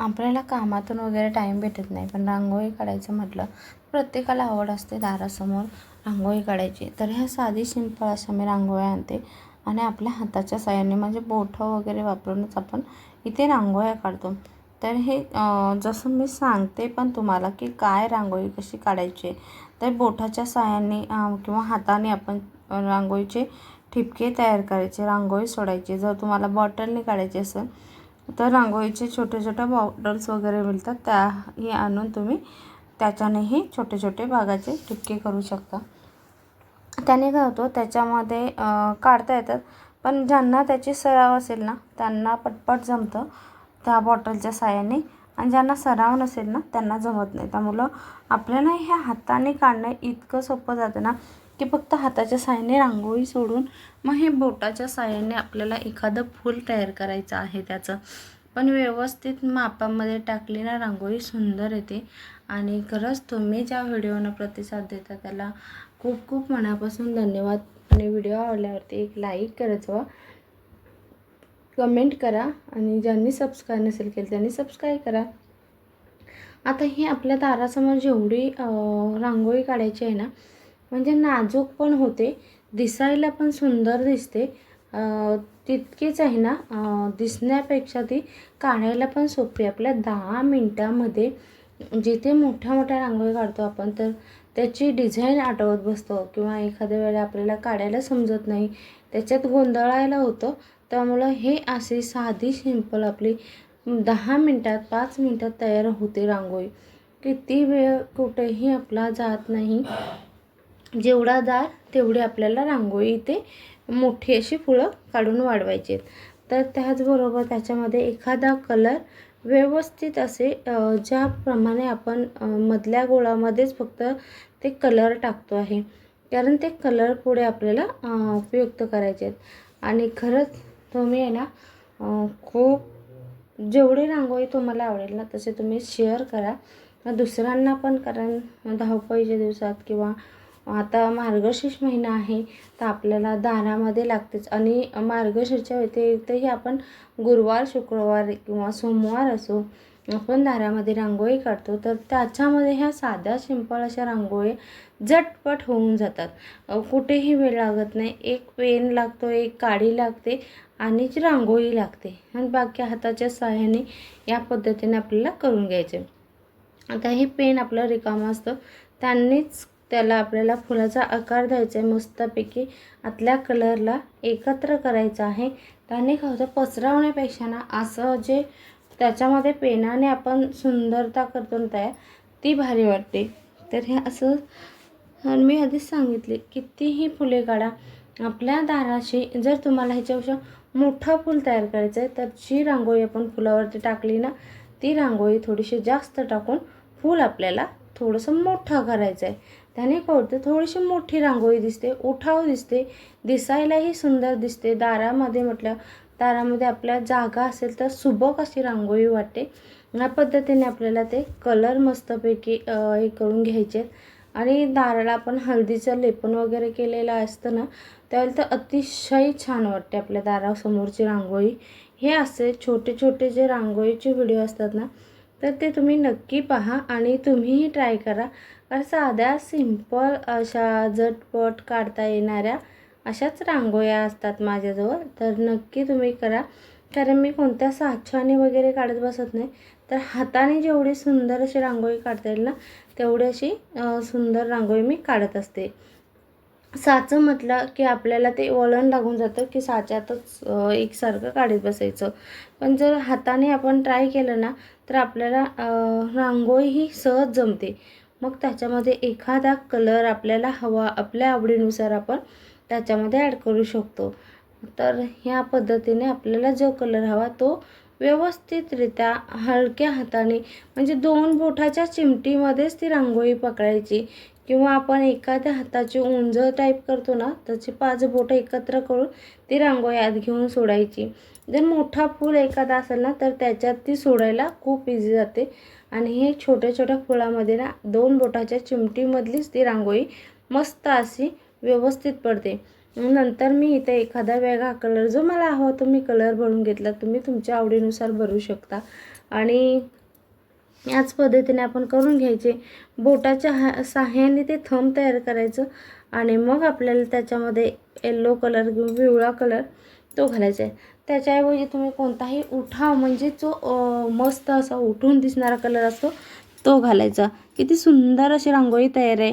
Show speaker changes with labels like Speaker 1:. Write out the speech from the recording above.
Speaker 1: आपल्याला कामातून वगैरे टाईम भेटत नाही. पण रांगोळी काढायचं म्हटलं प्रत्येकाला आवड असते दारासमोर रांगोळी काढायची. तर ह्या साधी सिंपल अशा मी रांगोळ्या आणते. आणि आपल्या हाताच्या साहाय्याने म्हणजे बोठं वगैरे वापरूनच आपण इथे रांगोळ्या काढतो. तर हे जसं मी सांगते पण तुम्हाला की काय रांगोळी कशी काढायची तर बोटाच्या साहाय्याने किंवा हाताने आपण रांगोळीचे ठिपके तयार करायचे रांगोळी सोडायची. जर तुम्हाला बॉटलने काढायची असेल तर रांगोळीचे छोटे छोटे बॉटल्स वगैरे मिळतात. त्याही आणून तुम्ही त्याच्यानेही छोटे छोटे भागाचे ठिपके करू शकता. त्याने काय होतो त्याच्यामध्ये काढता येतात. पण ज्यांना त्याची सराव असेल ना त्यांना पटपट जमतं त्या बॉटलच्या साह्याने. आणि ज्यांना सराव नसेल ना त्यांना जमत नाही. त्यामुळं आपल्याला ह्या हाताने काढणं इतकं सोपं जातं ना की फक्त हाताच्या साहाय्याने रांगोळी सोडून मग हे बोटाच्या साहाय्याने आपल्याला एखादं फूल तयार करायचं आहे त्याचं. पण व्यवस्थित मापामध्ये टाकली ना रांगोळी सुंदर येते. आणि खरंच तुम्ही ज्या व्हिडिओनं प्रतिसाद देता त्याला खूप खूप मनापासून धन्यवाद. आणि व्हिडिओ आवडल्यावरती एक लाईक करत जावा कमेंट करा आणि ज्यांनी सबस्क्राईब नसेल केलं त्यांनी सबस्क्राईब करा. आता ही आपल्या दारासमोर जेवढी रांगोळी काढायची आहे ना म्हणजे नाजूक पण होते. दिसायला पण सुंदर दिसते. तितकीच आहे ना दिसण्यापेक्षा ती काढायला पण सोपी. आहे. आपल्या दहा मिनटामध्ये जिथे मोठ्या मोठ्या रांगोळी काढतो आपण तर त्याची डिझाईन आठवत बसतो. किंवा एखाद्या वेळेला आपल्याला काढायला समजत नाही त्याच्यात गोंधळायला होतं. त्यामुळं हे अशी साधी सिंपल आपली दहा मिनटात पाच मिनटात तयार होते रांगोळी. किती वेळ कुठेही आपला जात नाही. जेवढा दार तेवढी आपल्याला रांगोळी इथे मोठी अशी फुलं काढून वाढवायची आहेत. तर त्याचबरोबर त्याच्यामध्ये एखादा कलर व्यवस्थित असे ज्याप्रमाणे आपण मधल्या गोळामध्येच फक्त ते कलर टाकतो आहे. कारण ते कलर पुढे आपल्याला उपयुक्त करायचे आहेत. आणि खरंच तुम्ही आहे ना खूप जेवढी रांगोळी तुम्हाला आवडेल ना तसे तुम्ही शेअर करा. दुसऱ्यांना पण कारण धावपळीच्या दिवसात किंवा आता मार्गशीर्ष महिना आहे तर आपल्याला दारामध्ये लागतेच. आणि मार्गशीर्षच्या व्यतिरिक्तही आपण गुरुवार शुक्रवार किंवा सोमवार असो आपण दारामध्ये रांगोळी काढतो. तर त्याच्यामध्ये ह्या साध्या सिंपल अशा रांगोळी झटपट होऊन जातात. कुठेही वेळ लागत नाही. एक पेन लागतो एक काडी लागते आणि जी रांगोळी लागते. आणि बाकी हाताच्या सहाय्याने या पद्धतीने आपल्याला करून घ्यायचे. आता हे पेन आपलं रिकामं असतं. त्यांनीच त्याला आपल्याला फुलाचा आकार द्यायचा आहे. मस्तपैकी आतल्या कलरला एकत्र करायचं आहे. त्याने काय पसरवण्यापेक्षा ना असं जे त्याच्यामध्ये पेनाने आपण सुंदरता करतो ना तयार ती भारी वाटते. तर हे असं मी आधीच सांगितले कितीही फुले काढा आपल्या दाराशी जर तुम्हाला ह्याच्यापेक्षा मोठं फूल तयार करायचं आहे तर जी रांगोळी आपण फुलावरती टाकली ना ती रांगोळी थोडीशी जास्त टाकून फूल आपल्याला थोडंसं मोठा करायचं आहे त्याने काय होतं थोडीशी मोठी रांगोळी दिसते उठाव दिसते दिसायलाही सुंदर दिसते. दारामध्ये म्हटलं दारामध्ये आपल्या जागा असेल तर सुबक अशी रांगोळी वाटते. या पद्धतीने आपल्याला ते कलर मस्तपैकी हे करून घ्यायचे. आहेत आणि दाराला आपण हळदीचं लेपन वगैरे केलेलं असतं ना त्यावेळेला तर अतिशय छान वाटते आपल्या दारासमोरची रांगोळी. हे असे छोटे छोटे जे रांगोळीचे व्हिडिओ असतात ना तर ते तुम्ही नक्की पहा आणि तुम्हीही ट्राय करा. कारण साध्या सिंपल अशा झटपट काढता येणाऱ्या अशाच रांगोळ्या असतात माझ्याजवळ. तर नक्की तुम्ही करा. कारण मी कोणत्या साच्याने वगैरे काढत बसत नाही. तर हाताने जेवढी सुंदर अशी रांगोळी काढता येईल ना तेवढी अशी सुंदर रांगोळी मी काढत असते. साचं म्हटलं की आपल्याला ते वळण लागून जातं की साच्यातच एकसारखं काढत बसायचं. पण जर हाताने आपण ट्राय केलं ना तर आपल्याला रांगोळी ही सहज जमते. मग त्याच्यामध्ये एखादा कलर आपल्याला हवा आपल्या आवडीनुसार आपण त्याच्यामध्ये ॲड करू शकतो. तर ह्या पद्धतीने आपल्याला जो कलर हवा तो व्यवस्थितरित्या हलक्या हाताने म्हणजे दोन बोठाच्या चिमटीमध्येच ती रांगोळी पकडायची. किंवा आपण एखाद्या हाताची उंज टाईप करतो ना त्याची पाच बोटं एकत्र करून ती रांगोळी आत घेऊन सोडायची. जर मोठा फूल एखादा असेल ना तर त्याच्यात ती सोडायला खूप इझी जाते. आणि हे छोट्या छोट्या फुलामध्ये ना दोन बोटाच्या चिमटीमधलीच ती रांगोळी मस्त अशी व्यवस्थित पडते. नंतर मी इथे एखादा वेगळा कलर जो मला हवा तो मी कलर भरून घेतला तुम्ही तुमच्या आवडीनुसार भरू शकता. आणि याच पद्धतीने आपण करून घ्यायचे. बोटाच्या हा साह्याने ते थंब तयार करायचं आणि मग आपल्याला त्याच्यामध्ये येल्लो कलर किंवा पिवळा कलर तो घालायचा आहे. त्याच्याऐवजी तुम्ही कोणताही उठाव म्हणजे जो मस्त असा उठून दिसणारा कलर असतो तो घालायचा. किती सुंदर अशी रांगोळी तयार आहे.